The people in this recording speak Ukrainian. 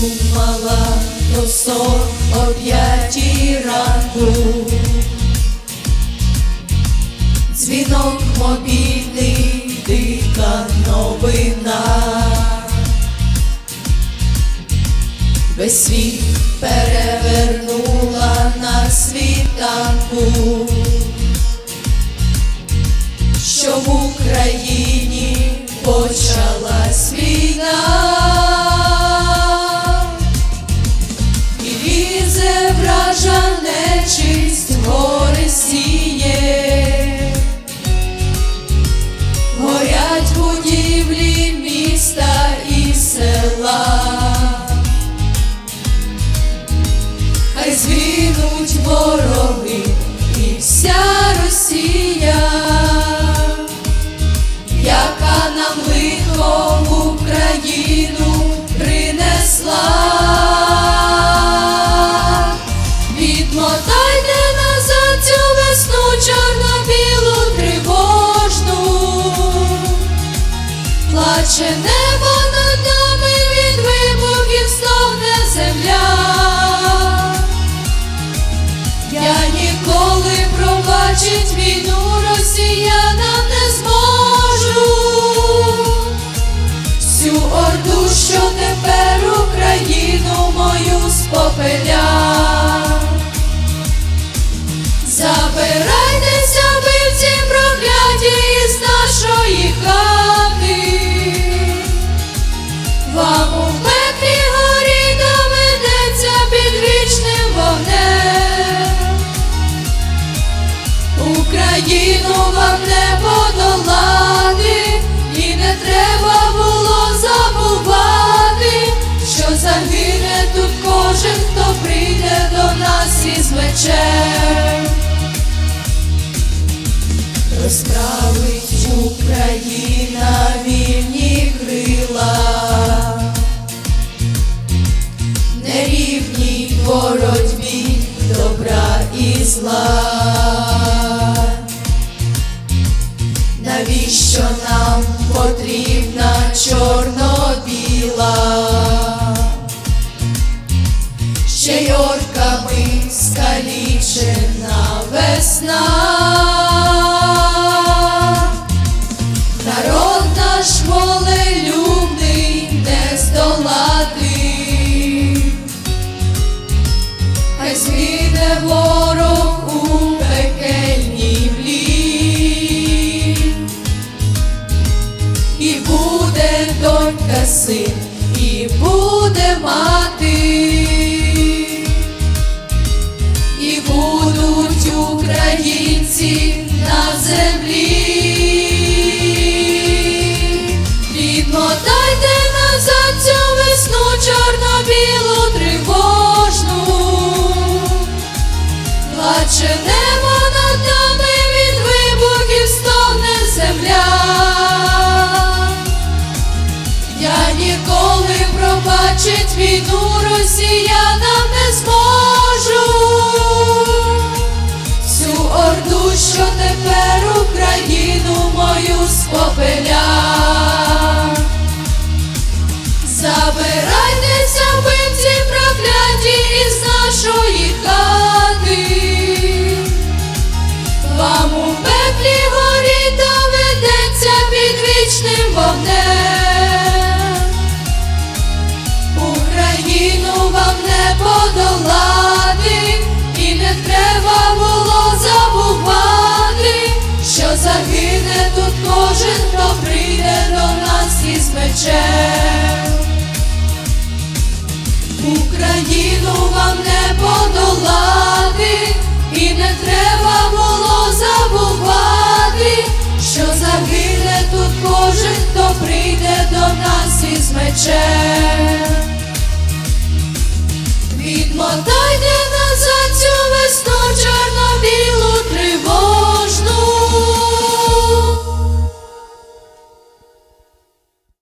думала до сон о п'ятій ранку. Дзвінок мобільний, дика новина. Весь світ перевернула на світанку, що в Україні почалась Хай звінуть вороги і вся Росія, яка нам лихо Україну принесла. Відмотайте назад цю весну чорно-білу тривожну, плаче небо спопеля. Забирайтеся вбивці прокляті із нашої хати. Вам у пеклі горі доведеться під вічним вогнем. Україну вам не подолати, Розправить Україна вільні крила, нерівній боротьбі добра і зла. Навіщо нам потрібна чорно-біла? Ще й орками скалічена син, і буде мати, і будуть українці на землі. Відмотайте назад цю весну чорно-білу тривожну. Плаче небо війну росіянам не зможу. Всю орду, що тепер Україну мою спопеля. пече, Україну вам не подолати, і не треба було забувати, що загине тут кожен, хто прийде до нас із мечем. Відмотайте.